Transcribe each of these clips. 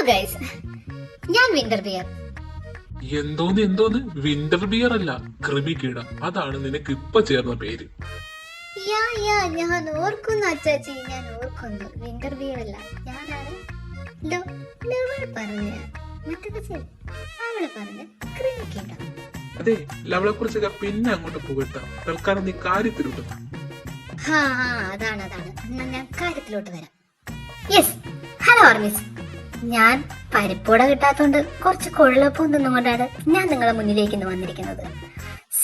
Hello guys ഞാൻ winter beer എന്തോന്ന് എന്തോന്ന്? വിന്റർ ബിയർ അല്ല കൃമികീട അതാണ് നിനക്ക് ഇപ്പൊ ചേർന്ന പേര്. യാ യാ ഞാൻ ഓർക്കുന്നു അച്ചാച്ചി. ഞാൻ ഓർക്കുന്നു. വിന്റർ ബിയർ അല്ല. ഞാനാണ് ലവൾ പറഞ്ഞ ശരി അവൾ പറഞ്ഞ ക്രിമിക്കീടം അതെ ലവളെ കുറിച്ചൊക്കെ പിന്നെ അങ്ങോട്ട് പോകട്ടെ തൽക്കാലം നീ കാര്യത്തിലോട്ട് അതാണ് അതാണ്. ഞാൻ കാര്യത്തിലോട്ട് വരാം. യെസ് ഹലോ ആർമിസ് ഞാൻ പരിപ്പൂട കിട്ടാത്തോണ്ട് കുറച്ച് കൊള്ളപ്പം തിന്നുകൊണ്ടാണ് ഞാൻ നിങ്ങളെ മുന്നിലേക്ക് ഇന്ന് വന്നിരിക്കുന്നത്.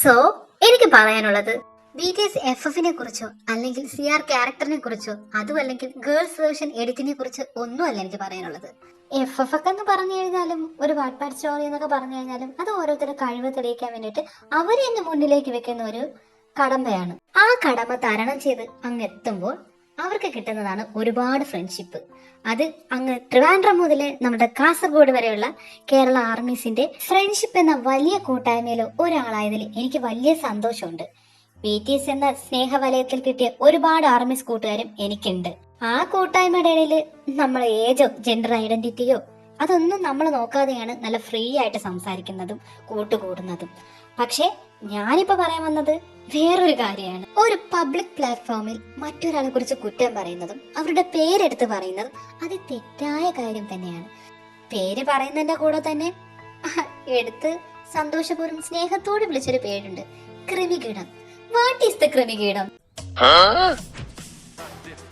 സോ എനിക്ക് പറയാനുള്ളത് ബി ടി എസ് എഫ് എഫിനെ കുറിച്ചോ അല്ലെങ്കിൽ സി ആർ ക്യാരക്ടറിനെ കുറിച്ചോ അതും അല്ലെങ്കിൽ ഗേൾസ് വേർഷൻ എഡിറ്റിനെ കുറിച്ച് ഒന്നുമല്ല എനിക്ക് പറയാനുള്ളത്. എഫ് എഫ് ഒക്കെ എന്ന് പറഞ്ഞു കഴിഞ്ഞാലും ഒരു വാട്ട്പാഡ് സ്റ്റോറി എന്നൊക്കെ പറഞ്ഞു കഴിഞ്ഞാലും അത് ഓരോരുത്തരുടെ കഴിവ് തെളിയിക്കാൻ വേണ്ടിയിട്ട് അവരെ എന്നെ മുന്നിലേക്ക് വെക്കുന്ന ഒരു കടമ്പയാണ് ആ കടമ തരണം ചെയ്ത് അങ്ങ് എത്തുമ്പോൾ അവർക്ക് കിട്ടുന്നതാണ് ഒരുപാട് ഫ്രണ്ട്ഷിപ്പ് അത് അങ്ങ് ട്രിവാൻഡ്രം മുതൽ നമ്മുടെ കാസർഗോഡ് വരെയുള്ള കേരള ആർമീസിന്റെ ഫ്രണ്ട്ഷിപ്പ് എന്ന വലിയ കൂട്ടായ്മയിൽ ഒരാളായതിൽ എനിക്ക് വലിയ സന്തോഷമുണ്ട്. ബി ടി എസ് എന്ന സ്നേഹവലയത്തിൽ കിട്ടിയ ഒരുപാട് ആർമീസ് കൂട്ടുകാരും എനിക്കുണ്ട്. ആ കൂട്ടായ്മയുടെ ഇടയിൽ നമ്മൾ ഏജോ ജെൻഡർ ഐഡന്റിറ്റിയോ അതൊന്നും നമ്മൾ നോക്കാതെയാണ് നല്ല ഫ്രീ ആയിട്ട് സംസാരിക്കുന്നതും കൂട്ടുകൂടുന്നതും. പക്ഷേ ഞാനിപ്പോ പറയാൻ വന്നത് വേറൊരു കാര്യമാണ്. ഒരു പബ്ലിക് പ്ലാറ്റ്ഫോമിൽ മറ്റൊരാളെ കുറിച്ച് കുറ്റം പറയുന്നതും അവരുടെ പേരെടുത്ത് പറയുന്നതും അത് തെറ്റായ കാര്യം തന്നെയാണ്. പേര് പറയുന്നതിന്റെ കൂടെ തന്നെ എടുത്ത് സന്തോഷപൂർവം സ്നേഹത്തോടെ വിളിച്ചൊരു പേരുണ്ട്. കൃമികീടം. വാട്ട് ഈസ് ദ കൃമികീടം?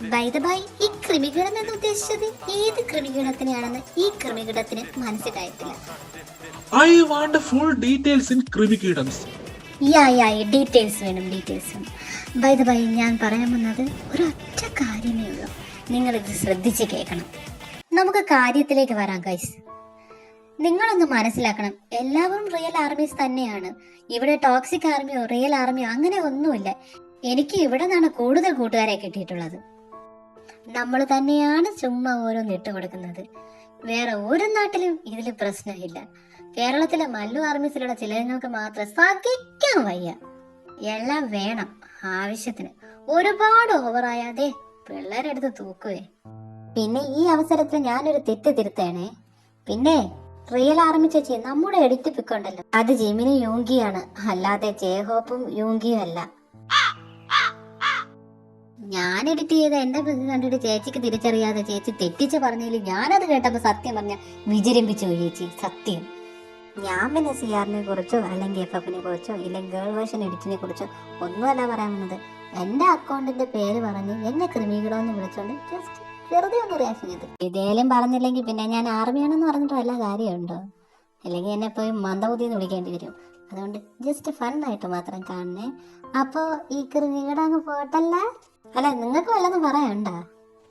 ബൈ ദ ഈ കൃമികീടം എന്ന് ഉദ്ദേശിച്ചത് ഏത് കൃമികീടത്തിനെയാണെന്ന് ഈ കൃമികീടത്തിന് മനസ്സിലായിട്ടില്ല. I want full details in കൃമികീടംസ് yeah yeah details വേണം ഡീറ്റെയിൽസ് വേണം. ബൈ ദ ബൈ ഞാൻ പറയാൻ വന്നത് ഒരൊറ്റ കാര്യമേ ഉള്ളൂ. നിങ്ങളിത് ശ്രദ്ധിച്ച് കേൾക്കണം. നമുക്ക് കാര്യത്തിലേക്ക് വരാം ഗൈസ് നിങ്ങളൊന്ന് മനസ്സിലാക്കണം. എല്ലാവരും റിയൽ ആർമീസ് തന്നെയാണ്. ഇവിടെ ടോക്സിക് ആർമിയോ റിയൽ ആർമിയോ അങ്ങനെ ഒന്നുമില്ല. എനിക്ക് ഇവിടെ നിന്നാണ് കൂടുതൽ കൂട്ടുകാരെ കിട്ടിയിട്ടുള്ളത്. നമ്മൾ തന്നെയാണ് ചുമ്മാ ഓരോന്ന് ഇട്ട് കൊടുക്കുന്നത് വേറെ ഒരു നാട്ടിലും ഇതിൽ പ്രശ്നമില്ല. കേരളത്തിലെ മല്ലു ആർമീസിലുള്ള ചിലങ്ങൾക്ക് മാത്രം സഹിക്കാൻ വയ്യ. എല്ലാം വേണം ആവശ്യത്തിന്. ഒരുപാട് ഓവറായാതെ പിള്ളേരെടുത്ത് തൂക്കുവേ. പിന്നെ ഈ അവസരത്തിൽ ഞാനൊരു തെറ്റ് തിരുത്തേണേ. പിന്നെ റിയൽ ആർമി ചേച്ചി നമ്മുടെ എഡിറ്റ് പിക്കുണ്ടല്ലോ അത് ജിമിനി യൂങ്കിയാണ്. അല്ലാതെ ജയഹോപ്പും യൂങ്കിയും അല്ല. ഞാൻ എഡിറ്റ് ചെയ്ത എന്റെ കണ്ടിട്ട് ചേച്ചിക്ക് തിരിച്ചറിയാതെ ചേച്ചി തെറ്റിച്ച് പറഞ്ഞതിൽ ഞാനത് കേട്ടപ്പോ സത്യം പറഞ്ഞ വിജരിപ്പിച്ചു ചേച്ചി. സത്യം. ഞാൻ പിന്നെ സി ആറിനെ കുറിച്ചോ അല്ലെങ്കിൽ എഫ് എഫിനെ കുറിച്ചോ ഇല്ലെങ്കിൽ ഗേൾ വേർഷൻ എഡിറ്റിനെ കുറിച്ചോ ഒന്നുമല്ല പറയാൻ വന്നത്. എന്റെ അക്കൗണ്ടിന്റെ പേര് പറഞ്ഞ് എന്നെ ക്രിമികളെന്ന് വിളിച്ചോണ്ട് ജസ്റ്റ് വെറുതെ ഒന്ന് റിയാക്ഷൻ ചെയ്തു. ഇതേലും പറഞ്ഞില്ലെങ്കിൽ പിന്നെ ഞാൻ ആർമിയാണെന്ന് പറഞ്ഞിട്ട് വല്ല കാര്യമുണ്ടോ? അല്ലെങ്കിൽ എന്നെ പോയി മന്ദബുദ്ധി എന്ന് വിളിക്കേണ്ടി വരും. അതുകൊണ്ട് ജസ്റ്റ് ഫണ്ണായിട്ട് മാത്രം കാണണേ. അപ്പോ ഈ ക്രിമികട അങ്ങ് പോട്ടല്ല? അല്ല നിങ്ങൾക്ക് വല്ലതും പറയണ്ട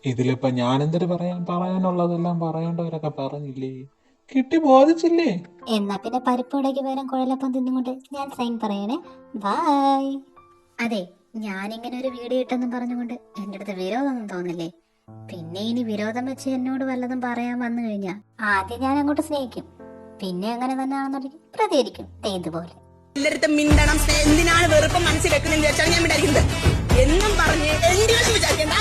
ഇതിലിപ്പോ ഞാൻ എന്തൊരു പറയാൻ പറയാനുള്ളതെല്ലാം പറയേണ്ടവരൊക്കെ പറഞ്ഞില്ലേ? കിട്ടി ബോധിച്ചില്ലേ? എന്നാ പിന്നെ പരിപ്പോടേക്ക് പകരം കുഴലപ്പം തിന്നുകൊണ്ട് ഞാൻ സൈൻ പറയണേ. ബൈ അതെ ഞാനിങ്ങനെ ഒരു വീഡിയോ ഇട്ടെന്നും പറഞ്ഞുകൊണ്ട് എന്റെ അടുത്ത് വിരോധമൊന്നും തോന്നില്ലേ? പിന്നെ ഇനി വിരോധം വെച്ച് എന്നോട് വല്ലതും പറയാൻ വന്നു കഴിഞ്ഞാ ആദ്യം ഞാൻ അങ്ങോട്ട് സ്നേഹിക്കും. പിന്നെ അങ്ങനെ തന്നെ ആണെന്നുണ്ടെങ്കിൽ പ്രതികരിക്കും. ദേ ഇതുപോലെ. മിണ്ടണം. എന്തിനാണ് വെറുപ്പം മനസ്സിൽ ഞാൻ വിചാരിക്കുന്നത് എന്നും പറഞ്ഞ് എന്തിനും വിചാരിക്കണ്ട